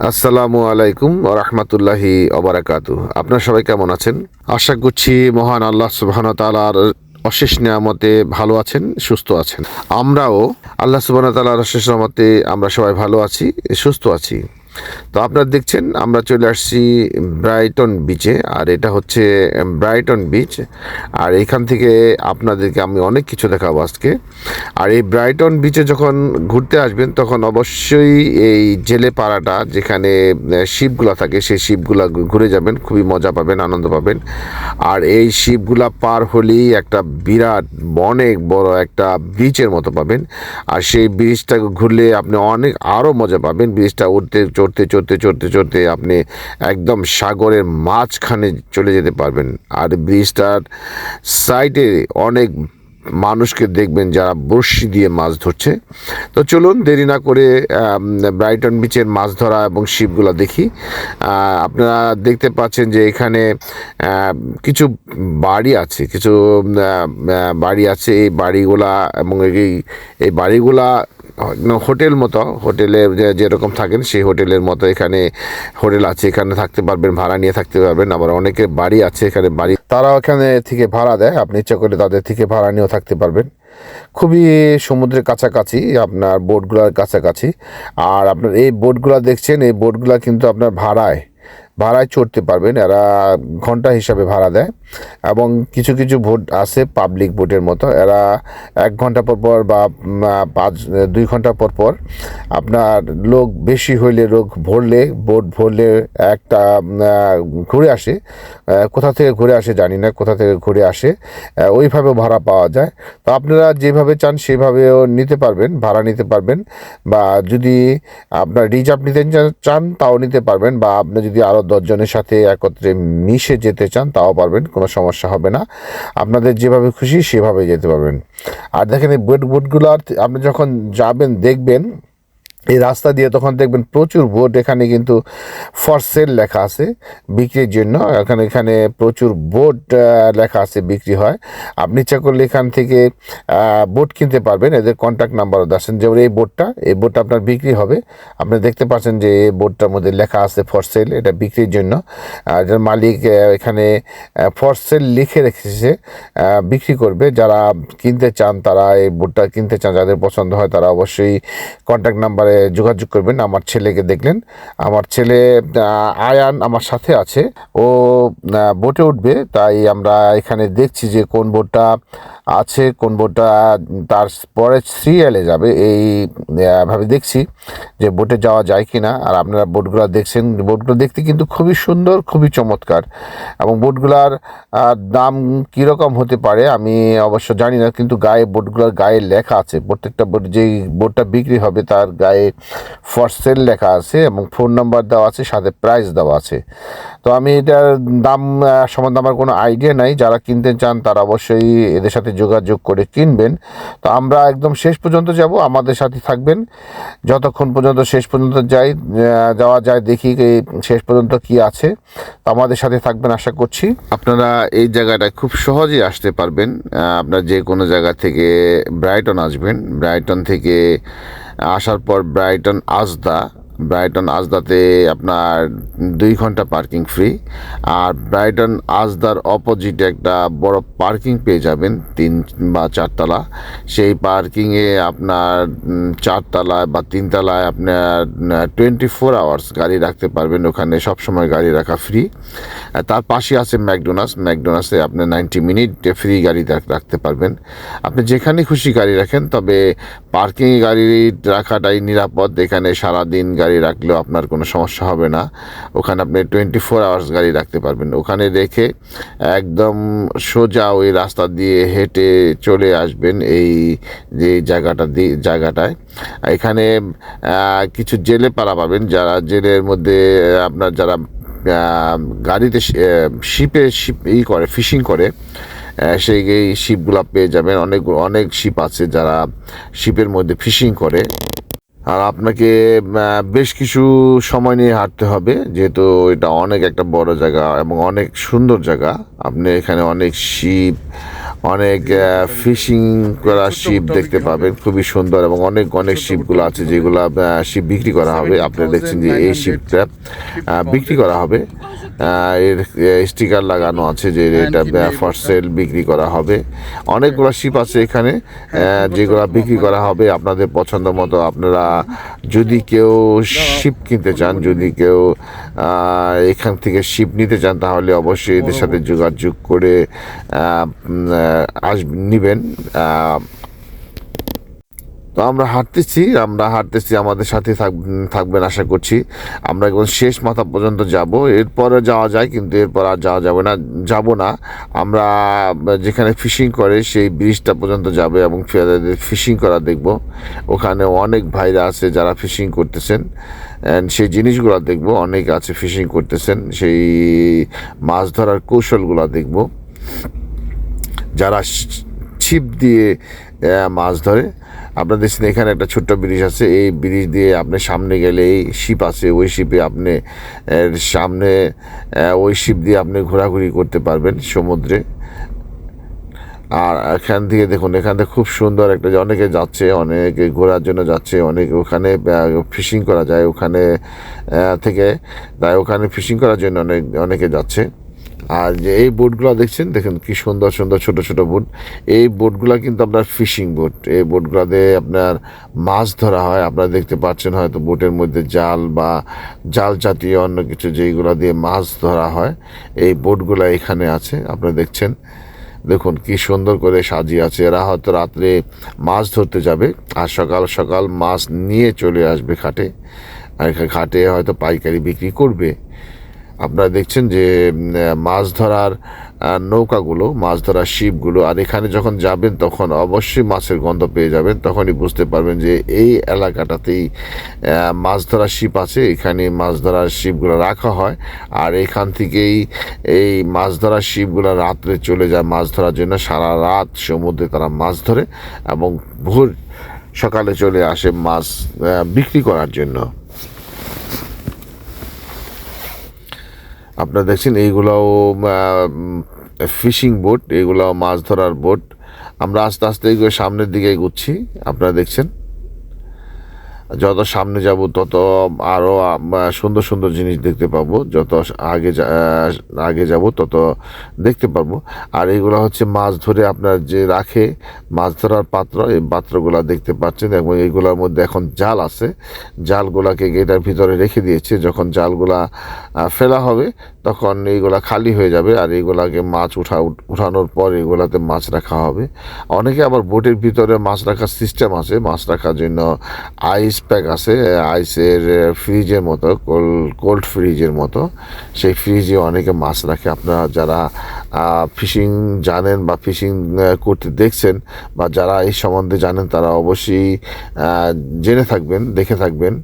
আসসালামু আলাইকুম রহমতুল্লাহি অবরাকাতু আপনার সবাই কেমন আছেন? আশা করছি মহান আল্লাহ সুবহান তালার অশেষ নিয়ামতে ভালো আছেন, সুস্থ আছেন। আমরাও আল্লাহ সুবহান তালার অশেষ নিয়ামতে আমরা সবাই ভালো আছি, সুস্থ আছি। তো আপনারা দেখছেন, আমরা চলে আসছি ব্রাইটন বিচে আর এটা হচ্ছে ব্রাইটন বিচ আর এখান থেকে আপনাদেরকে আমি অনেক কিছু দেখাবো আজকে। আর এই ব্রাইটন বিচে যখন ঘুরতে আসবেন, তখন অবশ্যই এই জেলে পাড়াটা যেখানে শিপগুলো থাকে, সেই শিপগুলো ঘুরে যাবেন, খুবই মজা পাবেন, আনন্দ পাবেন। আর এই শিপগুলা পার হলেই একটা বিরাট, অনেক বড় একটা বিচের মতো পাবেন। আর সেই ব্রিজটা ঘুরলে আপনি অনেক আরও মজা পাবেন। ব্রিজটা উঠতে চড়তে চড়তে চড়তে চড়তে আপনি একদম সাগরের মাঝখানে চলে যেতে পারবেন। আর ব্রিজটার সাইডে অনেক মানুষকে দেখবেন যারা বড়শি দিয়ে মাছ ধরছে। তো চলুন দেরি না করে ব্রাইটন বিচের মাছ ধরা এবং শিপগুলো দেখি। আপনারা দেখতে পাচ্ছেন যে এখানে কিছু বাড়ি আছে, কিছু বাড়ি আছে। এই বাড়িগুলা এবং এই এই বাড়িগুলা হোটেল মতো, হোটেলে যেরকম থাকেন সেই হোটেলের মতো এখানে হোটেল আছে, এখানে থাকতে পারবেন, ভাড়া নিয়ে থাকতে পারবেন। আবার অনেকের বাড়ি আছে এখানে, বাড়ি তারা এখানে থেকে ভাড়া দেয়, আপনি ইচ্ছা করলে তাদের থেকে ভাড়া নিয়েও থাকতে পারবেন। খুবই সমুদ্রের কাছাকাছি, আপনার বোটগুলোর কাছাকাছি। আর আপনার এই বোটগুলো দেখছেন, এই বোটগুলো কিন্তু আপনার ভাড়ায় ভাড়ায় চড়তে পারবেন। এরা ঘণ্টা হিসাবে ভাড়া দেয়। এবং কিছু কিছু ভোট আছে পাবলিক ভোটের মতো। এরা এক ঘণ্টা পর পর বা পাঁচ, দুই ঘণ্টা পর পর আপনার লোক বেশি হইলে লোক ভরলে, ভোট ভরলে একটা ঘুরে আসে। কোথা থেকে ঘুরে আসে জানি না, কোথা থেকে ঘুরে আসে ওইভাবে ভাড়া পাওয়া যায়। তো আপনারা যেভাবে চান সেভাবেও নিতে পারবেন, ভাড়া নিতে পারবেন বা যদি আপনার রিজার্ভ নিতে চান তাও নিতে পারবেন বা আপনি যদি আরও দশজনের সাথে একত্রে মিশে যেতে চান তাও পারবেন। কোনো সমস্যা হবে না। আপনাদের যেভাবে খুশি সেভাবে যেতে পারবেন। আর দেখেন এই বোট বোটগুলো আপনি যখন যাবেন, দেখবেন এই রাস্তা দিয়ে তখন দেখবেন প্রচুর বোট এখানে কিন্তু ফর সেল লেখা আছে বিক্রির জন্য। এখানে এখানে প্রচুর আহ, লেখা আছে বিক্রি হয়। আপনি ইচ্ছা করলে এখান থেকে বোট কিনতে পারবেন। এদের কন্ট্যাক্ট নাম্বারও দেখেন যেমন এই বোটটা এই বোটটা আপনার বিক্রি হবে। আপনি দেখতে পাচ্ছেন যে এই বোটটার মধ্যে লেখা আছে ফর সেল এটা বিক্রির জন্য। যার মালিক এখানে ফর সেল লিখে রেখেছে বিক্রি করবে। যারা কিনতে চান তারা এই বোটটা কিনতে চান যাদের পছন্দ হয় তারা অবশ্যই কন্ট্যাক্ট নাম্বারে যোগাযোগ করবেন, আমার ছেলেকে দেখলেন। আমার ছেলে আয়ান আমার সাথে আছে। ও বোটে উঠবে, তাই আমরা এখানে দেখছি যে কোন বোটটা আছে, কোন বোটটা, তার পরে সিরিয়ালে যাবে। এই ভাবে দেখছি যে বোটে যাওয়া যায় কি না আর আপনারা বোটগুলো দেখছেন, বোটগুলো দেখতে কিন্তু খুবই সুন্দর, খুবই চমৎকার। এবং বোটগুলার দাম কীরকম হতে পারে, আমি অবশ্য জানি না, কিন্তু গায়ে বোটগুলোর গায়ে লেখা আছে। প্রত্যেকটা বোট, যেই বোটটা বিক্রি হবে, তার গায়ে ফর সেল লেখা আছে এবং ফোন নাম্বার দেওয়া আছে, সাথে প্রাইস দেওয়া আছে। তো আমি এটার দাম সম্বন্ধে আমার কোনো আইডিয়া নাই। যারা কিনতে চান তারা অবশ্যই এদের সাথে যোগাযোগ করে কিনবেন। তো আমরা একদম শেষ পর্যন্ত যাব, আমাদের সাথে থাকবেন। যতক্ষণ পর্যন্ত শেষ পর্যন্ত যাই যাওয়া যায়, দেখি শেষ পর্যন্ত কি আছে। তো আমাদের সাথে থাকবেন আশা করছি। আপনারা এই জায়গাটায় খুব সহজেই আসতে পারবেন। আপনার যে কোনো জায়গা থেকে ব্রাইটন আসবেন। ব্রাইটন থেকে আসার পর ব্রাইটন আসদা ব্রাইটন আজদাতে আপনার দুই ঘণ্টা পার্কিং ফ্রি আর ব্রাইটন আজদার অপোজিটে একটা বড় পার্কিং পেয়ে যাবেন, তিন বা চারতলা। সেই পার্কিংয়ে আপনার চারতলায় বা তিনতলায় আপনার টোয়েন্টি ফোর আওয়ার্স গাড়ি রাখতে পারবেন। ওখানে সবসময় গাড়ি রাখা ফ্রি তার পাশে আছে ম্যাকডোনাস ম্যাকডোনাসে আপনি নাইনটি মিনিট ফ্রি গাড়ি রাখতে পারবেন। আপনি যেখানে খুশি গাড়ি রাখেন, তবে পার্কিংয়ে গাড়ি রাখাটাই নিরাপদ। এখানে সারাদিন গাড়ি রাখলেও আপনার কোনো সমস্যা হবে না। ওখানে আপনি টোয়েন্টি ফোর আওয়ার্স গাড়ি রাখতে পারবেন। ওখানে রেখে একদম সোজা ওই রাস্তা দিয়ে হেঁটে চলে আসবেন এই যে জায়গাটা দিয়ে জায়গাটায়। এখানে কিছু জেলে পাড়া পাবেন। যারা জেলের মধ্যে আপনার যারা গাড়িতে শিপে শিপ ই করে ফিশিং করে সেই শিপগুলো পেয়ে যাবেন। অনেক অনেক শিপ আছে যারা শিপের মধ্যে ফিশিং করে। আর আপনাকে বেশ কিছু সময় নিয়ে হাঁটতে হবে, যেহেতু এটা অনেক একটা বড় জায়গা এবং অনেক সুন্দর জায়গা। আপনি এখানে অনেক শিপ, অনেক ফিশিং করা শিপ দেখতে পাবেন, খুবই সুন্দর এবং অনেক অনেক শিপগুলো আছে যেগুলো শিপ বিক্রি করা হবে। আপনারা দেখছেন যে এই শিপটা বিক্রি করা হবে। এর স্টিকার লাগানো আছে যে এটা ফর সেল বিক্রি করা হবে। অনেকগুলো শিপ আছে এখানে। যেগুলো বিক্রি করা হবে আপনাদের পছন্দ মতো আপনারা যদি কেউ শিপ কিনতে চান যদি কেউ এখান থেকে শিপ নিতে চান তাহলে অবশ্যই এদের সাথে যোগাযোগ করে আস নিবেন। তো আমরা হাঁটতেছি আমরা হাঁটতেছি, আমাদের সাথে থাক- থাকবেন আশা করছি। আমরা একদম শেষ মাথা পর্যন্ত যাব। এরপরে যাওয়া যায়, কিন্তু এরপর আর যাওয়া যাবে না, যাব না। আমরা যেখানে ফিশিং করে, সেই ব্রিজটা পর্যন্ত যাবে এবং ফিশিং করা দেখব। ওখানে অনেক ভাইরা আছে যারা ফিশিং করতেছেন। অ্যান্ড সেই জিনিসগুলো দেখব, অনেক আছে ফিশিং করতেছেন। সেই মাছ ধরার কৌশলগুলো দেখব। যারা ছিপ দিয়ে মাছ ধরে। আপনার দেখছেন এখানে একটা ছোট্ট ব্রিজ আছে। এই ব্রিজ দিয়ে আপনি সামনে গেলে এই শিপ আছে। ওই শিপে আপনি সামনে ওই শিপ দিয়ে আপনি ঘোরাঘুরি করতে পারবেন সমুদ্রে। আর এখান থেকে দেখুন, এখান থেকে খুব সুন্দর একটা অনেকে যাচ্ছে, অনেকে ঘোরার জন্য যাচ্ছে, অনেকে ওখানে ফিশিং করা যায়। ওখানে থেকে, তাই ওখানে ফিশিং করার জন্য অনেক, অনেকে যাচ্ছে। আর যে এই বোটগুলো দেখছেন, দেখেন কি সুন্দর সুন্দর ছোট ছোট বোট। এই বোটগুলো কিন্তু আপনার ফিশিং বোট। এই বোটগুলোতে আপনার মাছ ধরা হয়। আপনারা দেখতে পাচ্ছেন হয়তো বোটের মধ্যে জাল বা জাল জাতীয় অন্য কিছু যেইগুলো দিয়ে মাছ ধরা হয়। এই বোটগুলো এখানে আছে, আপনারা দেখছেন। দেখুন কি সুন্দর করে সাজিয়ে আছে। এরা হয়তো রাত্রে মাছ ধরতে যাবে আর সকাল সকাল মাছ নিয়ে চলে আসবে ঘাটে আর ঘাটে হয়তো পাইকারি বিক্রি করবে। আপনারা দেখছেন যে মাছ ধরার নৌকাগুলো, মাছ ধরার শিপগুলো, আর এখানে যখন যাবেন তখন অবশ্যই মাছের গন্ধ পেয়ে যাবেন, তখনই বুঝতে পারবেন যে এই এলাকাটাতেই মাছ ধরার শিপ আছে, এখানে মাছ ধরার শিপগুলো রাখা হয়, আর এখান থেকেই এই মাছ ধরার শিপগুলো রাত্রে চলে যায় মাছ ধরার জন্য, সারা রাত সমুদ্রে তারা মাছ ধরে এবং ভোর সকালে চলে আসে মাছ বিক্রি করার জন্য। আপনারা দেখছেন, এইগুলাও ফিশিং বোট এগুলাও মাছ ধরার বোট। আমরা আস্তে আস্তে এগুলো সামনের দিকে এগুচ্ছি, আপনারা দেখছেন। যত সামনে যাব, তত আরও সুন্দর সুন্দর জিনিস দেখতে পাবো। যত আগে আগে যাব, তত দেখতে পারব আর এগুলো হচ্ছে মাছ ধরে আপনার যে রাখে, মাছ ধরার পাত্র, এই পাত্রগুলো দেখতে পাচ্ছেন। এবং এইগুলোর মধ্যে এখন জাল আছে। জালগুলাকে গেটার ভিতরে রেখে দিয়েছে। যখন জালগুলা ফেলা হবে তখন এইগুলা খালি হয়ে যাবে আর এইগুলাকে মাছ উঠা উঠানোর পর এগুলাতে মাছ রাখা হবে। অনেকে আবার বোটের ভিতরে মাছ রাখার সিস্টেম আছে। মাছ রাখার জন্য আইস প্যাক আছে আইসের ফ্রিজের মতো কোল্ড ফ্রিজের মতো। সেই ফ্রিজে অনেকে মাছ রাখে। আপনারা যারা ফিশিং জানেন বা ফিশিং করতে দেখছেন বা যারা এই সম্বন্ধে জানেন, তারা অবশ্যই জেনে থাকবেন, দেখে থাকবেন।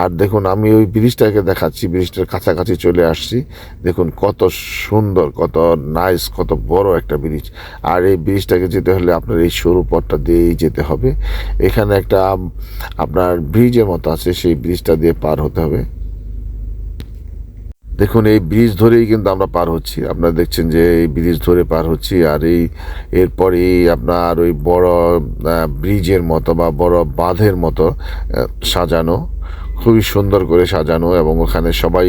আর দেখুন, আমি ওই ব্রিজটাকে দেখাচ্ছি, ব্রিজটার কাছাকাছি চলে আসছি। দেখুন, কত সুন্দর, কত নাইস কত বড় একটা ব্রিজ। আর এই ব্রিজটাকে যেতে হলে আপনার এই সরু পথটা দিয়েই যেতে হবে। এখানে একটা, আপনার ব্রিজের মতো আছে, সেই ব্রিজটা দিয়ে পার হতে হবে। দেখুন, এই ব্রিজ ধরেই কিন্তু আমরা পার হচ্ছি। আপনারা দেখছেন যে এই ব্রিজ ধরে পার হচ্ছি, আর এই, এরপরেই আপনার ওই বড় ব্রিজের মতো বা বড় বাঁধের মতো সাজানো। খুবই সুন্দর করে সাজানো এবং ওখানে সবাই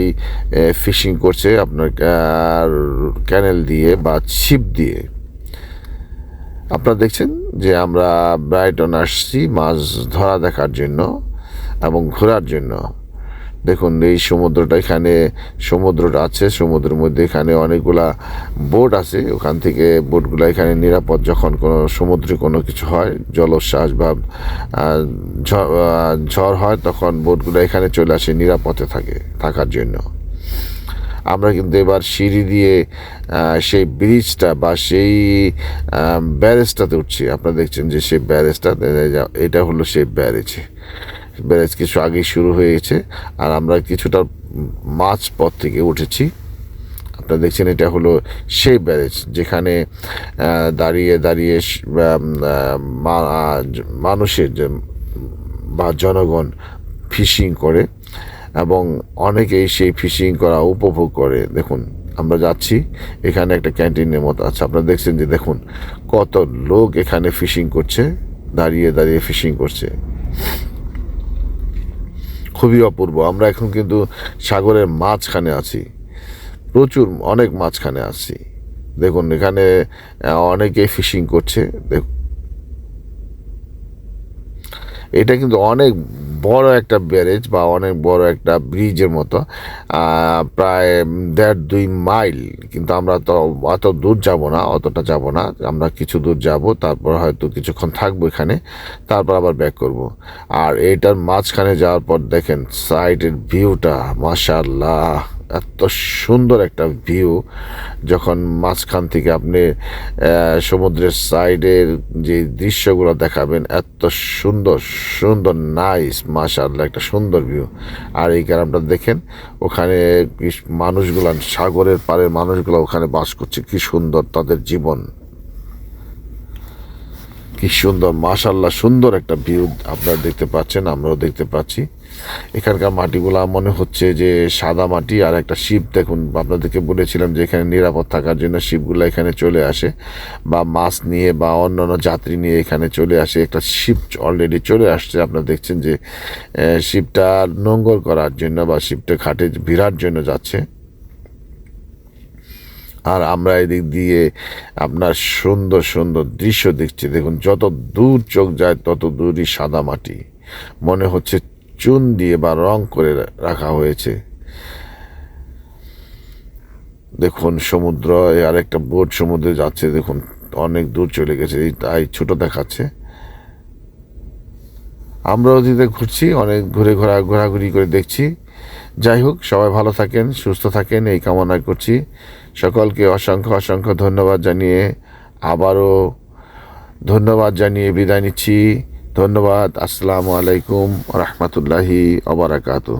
ফিশিং করছে আপনার ক্যানেল দিয়ে বা ছিপ দিয়ে। আপনারা দেখছেন যে আমরা ব্রাইটন আসছি মাছ ধরা দেখার জন্য এবং ঘোরার জন্য। দেখুন, এই সমুদ্রটা এখানে সমুদ্রটা আছে, সমুদ্রের মধ্যে এখানে অনেকগুলা বোট আছে। ওখান থেকে বোটগুলো এখানে নিরাপদ যখন কোনো সমুদ্রে কোনো কিছু হয়, জলোচ্ছ্বাস বা ঝড় হয়, তখন বোটগুলো এখানে চলে আসে, নিরাপদে থাকে, থাকার জন্য। আমরা কিন্তু এবার সিঁড়ি দিয়ে সেই ব্রিজটা বা সেই ব্যারেজটাতে উঠছি। আপনারা দেখছেন যে সেই ব্যারেজটা এটা হলো সেই ব্যারেজ। ব্যারেজ কিছু আগেই শুরু হয়ে গেছে আর আমরা কিছুটা মাঝ পথ থেকে উঠেছি। আপনারা দেখছেন এটা হলো সেই ব্যারেজ যেখানে দাঁড়িয়ে দাঁড়িয়ে মানুষের বা জনগণ ফিশিং করে, এবং অনেকেই সেই ফিশিং করা উপভোগ করে। দেখুন, আমরা যাচ্ছি, এখানে একটা ক্যান্টিনের মতো আছে। আপনারা দেখছেন যে, দেখুন, কত লোক এখানে ফিশিং করছে, দাঁড়িয়ে দাঁড়িয়ে ফিশিং করছে। খুবই অপূর্ব। আমরা এখন কিন্তু সাগরের মাঝখানে আছি। প্রচুর, অনেক মাঝখানে আছি। দেখুন, এখানে অনেকে ফিশিং করছে। দেখ এটা কিন্তু অনেক বড় একটা ব্যারেজ বা অনেক বড় একটা ব্রিজের মতো প্রায় দেড় দুই মাইল। কিন্তু আমরা তো অত দূর যাব না, অতটা যাব না। আমরা কিছু দূর যাব, তারপর হয়তো কিছুক্ষণ থাকব এখানে, তারপর আবার ব্যাক করব। আর এটার মাঝখানে যাওয়ার পর দেখেন সাইডের ভিউটা মাশাল্লাহ এত সুন্দর একটা ভিউ যখন মাঝখান থেকে আপনি সমুদ্রের সাইডের যে দৃশ্যগুলো দেখাবেন, এত সুন্দর সুন্দর নাইস মাশাআল্লাহ, একটা সুন্দর ভিউ আর এই গ্রামটা দেখেন, ওখানে মানুষগুলা, সাগরের পাড়ের মানুষগুলো ওখানে বাস করছে, কি সুন্দর তাদের জীবন। কি সুন্দর মাশাল্লাহ সুন্দর একটা ভিউ আপনারা দেখতে পাচ্ছেন, আমরাও দেখতে পাচ্ছি। এখানকার মাটিগুলা মনে হচ্ছে যে সাদা মাটি আর একটা শিপ। দেখুন, আপনাদেরকে বলেছিলাম যে এখানে নিরাপদ থাকার জন্য শিপগুলো এখানে চলে আসে বা মাছ নিয়ে বা অন্যান্য যাত্রী নিয়ে এখানে চলে আসে। একটা শিপ অলরেডি চলে আসছে। আপনারা দেখছেন যে শিপটা নোঙ্গর করার জন্য বা শিপটা ঘাটে ভিড়ার জন্য যাচ্ছে। আর আমরা এদিক দিয়ে আপনার সুন্দর সুন্দর দৃশ্য দেখছি। দেখুন, যত দূর চোখ যায়, তত দূরই সাদা মাটি। মনে হচ্ছে চুন দিয়ে বা রং করে রাখা হয়েছে। দেখুন, সমুদ্র আর একটা বোট সমুদ্রে যাচ্ছে, দেখুন, অনেক দূর চলে গেছে, এই তাই ছোট দেখাচ্ছে। আমরা ওদিকে ঘুরছি, অনেক ঘুরে ঘোরা, ঘোরাঘুরি করে দেখছি। যাই হোক, সবাই ভালো থাকেন, সুস্থ থাকেন, এই কামনা করছি। সকলকে অসংখ্য অসংখ্য ধন্যবাদ জানিয়ে আবারও ধন্যবাদ জানিয়ে বিদায় নিচ্ছি। ধন্যবাদ। আসসালামু আলাইকুম রহমতুল্লাহি অবরাকাতু